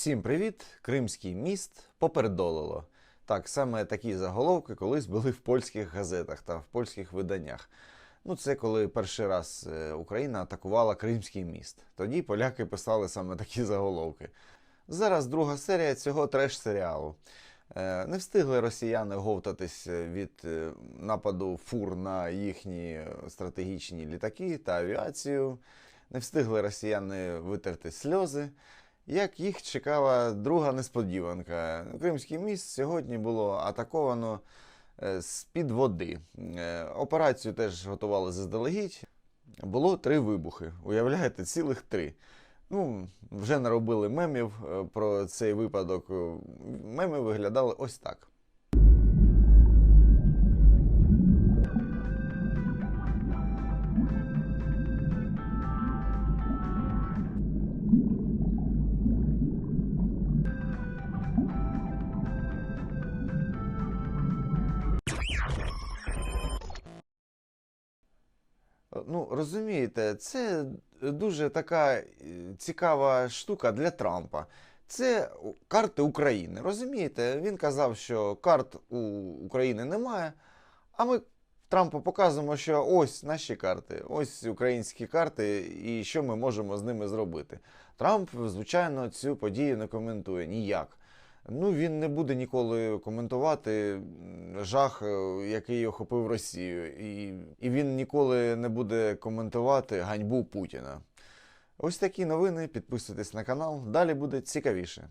Всім привіт! Кримський міст попередолило. Так, саме такі заголовки колись були в польських газетах та в польських виданнях. Ну, це коли перший раз е, Україна атакувала Кримський міст. Тоді поляки писали саме такі заголовки. Зараз друга серія цього треш-серіалу. Е, Не встигли росіяни говтатись від е, нападу фур на їхні стратегічні літаки та авіацію. Не встигли росіяни витерти сльози. Як їх чекала друга несподіванка. Кримський міст сьогодні було атаковано е, з-під води. Е, Операцію теж готували заздалегідь. Було три вибухи. Уявляєте, цілих три. Ну, вже наробили мемів е, про цей випадок. Меми виглядали ось так. Ну, розумієте, це дуже така е, цікава штука для Трампа. Це карти України. Розумієте, він казав, що карт у України немає, а ми Трампу показуємо, що ось наші карти, ось українські карти, і що ми можемо з ними зробити. Трамп, звичайно, цю подію не коментує ніяк. Ну, він не буде ніколи коментувати жах, е, який охопив Росію, і, і він ніколи не буде коментувати ганьбу Путіна. Ось такі новини. Підписуйтесь на канал, далі буде цікавіше.